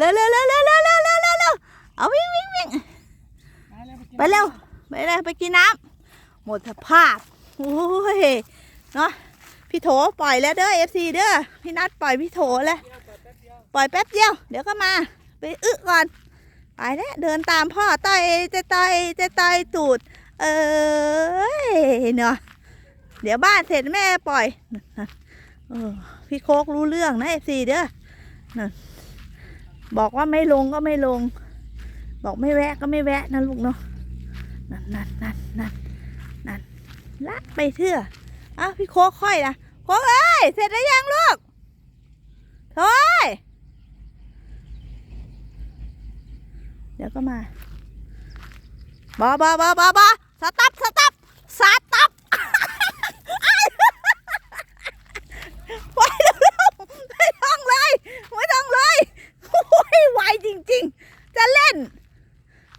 เร็วเร็วเร็วเร็วเร็วเร็วเร็วเร็วเอาวิ่งวิ่งวิ่งไปเร็วไปเลยไปกินน้ำหมดสภาพโอ้ยเนาะพี่โถปล่อยแล้วเด้อเอฟซีเด้อพี่นัดปล่อยพี่โถแล้วปล่อยแป๊บเดียว เดี๋ยวก็มา ไปอึก่อนไปแล้วเดินตามพ่อต่อยจะต่อยจะต่อยตูด เออเนาะเดี๋ยวบ้านเสร็จแม่ปล่อยพี่โคกรู้เรื่องนะเอฟซีเด้อ บอกว่าไม่ลงก็ไม่ลง บอกไม่แวะก็ไม่แวะนะลูกเนาะนั่นนั่นนั่นนั่นนั่นละไปเชื่ออ้าวพี่โคกค่อยนะโคกเอ้ยเสร็จแล้วยังลูกโถยเดี๋ยวก็มาบอบอบอบอบอสตับสตับสตับ ไว้เร็วๆไม่ต้องเลย ไม่ต้องเลยโอ้ยไวจริงๆ จะเล่น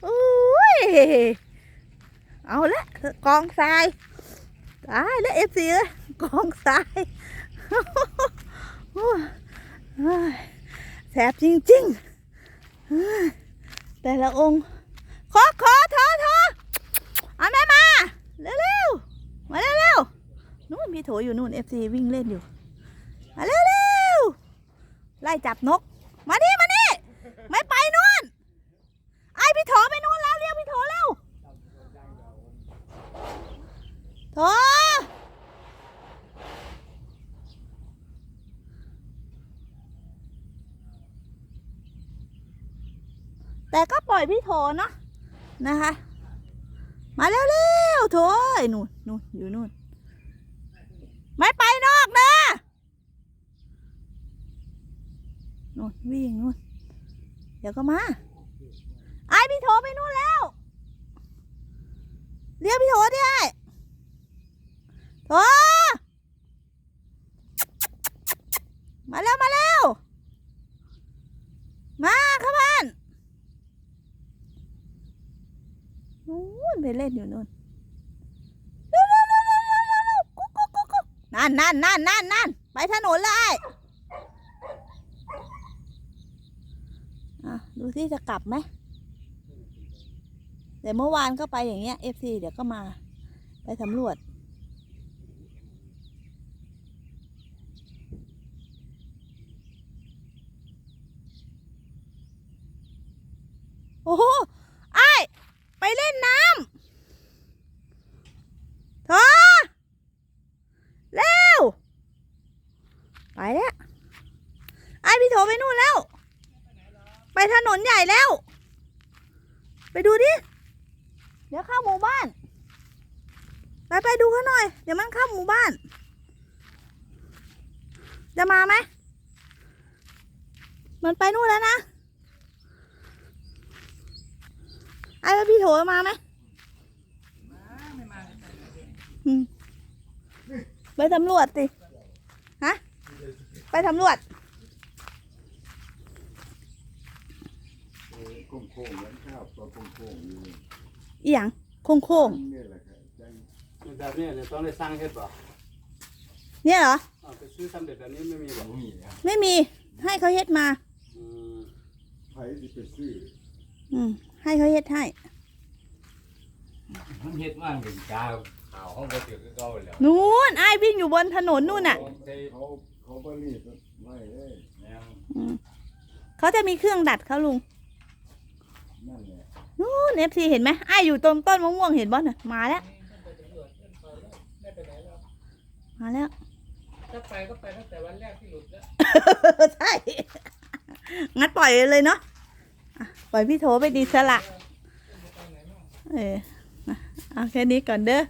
โอ้ย เอาละกองทรายตายแล้วเอฟซีกองทรายแสบจริงๆแต่ละองค์ขอขอทอทอเอาแม่มา เร็วๆมาเร็วๆนู่นพี่โถอยู่นู่นเอฟซีวิ่งเล่นอยู่มาเร็วๆไล่จับนก มานี่มานี่ ไม่ไปนู่น ไอพี่โถไปนู่นแล้วเรียกพี่โถเร็ว โถ แต่ก็ปล่อยพี่โถเนาะนะคะ มาเร็วๆโถเอ้ยนู่นนู่นอยู่นู่น ไม่ไปนอกนะนู่นวิ่งนู่น เดี๋ยวก็มาไอพี่โถไปนู่นแล้ว เรียกพี่โถดิไอโถมาแล้วมาแล้ว มาเข้าบ้านนู่น ไปเล่นอยู่นู่นนั่นนั่นนั่นนั่นนั่นไปถนนเลยอะดูที่จะกลับไหมเดี๋ยวเมื่อวานก็ไปอย่างเงี้ย FC เดี๋ยวก็มา ไปสำรวจ โอ้โหไอ้ไปเล่นน้ำเธอเร็ว ไป แล้วไอ้ายพี่โถไปนู่นแล้ว ไปถนนใหญ่แล้ว ไปดูดิ เดี๋ยวเข้าหมู่บ้าน ไปไปดูเขาหน่อย เดี๋ยวมันเข้าหมู่บ้าน จะมาไหม มันไปนู่นแล้วนะ ไอ้แล้วพี่โถมาไหมอืมไปสำรวจสิ ฮะ ไปสำรวจโค้งๆแล้วข้าวตัวโค้งๆอยู่นี่อีหยังโค้งโค้งนี่แหละครับจังแบบนี้เนี่ยต้องได้สร้างเฮ็ดบ่ๆเนี่ยเหรออ้าวไปซื้อสำเร็จแบบนี้ไม่มีบ่บ่มีนะไม่มีให้เขาเฮ็ดมาอืมไผสิไปซื้ออืมให้เขาเฮ็ดให้มันเฮ็ดมากเป็นกาข่าวห้องบ่เจอคือเก่าแล้วนู่นไอ้ายวิ่งอยู่บนถนนนู่นน่ะ เขา เขาบ่รีบไว้เลยยังเขาจะมีเครื่องดัดเขาลุงนั่นแหละนู่นเอฟซีเห็นไหมไอ้ายอยู่ตรงต้นมะม่วงเห็นบ่น่ะมาแล้ว มาแล้ว ถ้าไปก็ไปตั้งแต่วันแรกที่หลุดแล้วใช่ งั้นปล่อยเลยเนาะอะปล่อยพี่โถไปดีสละ เอออะเอาแค่นี้ก่อนเด้อ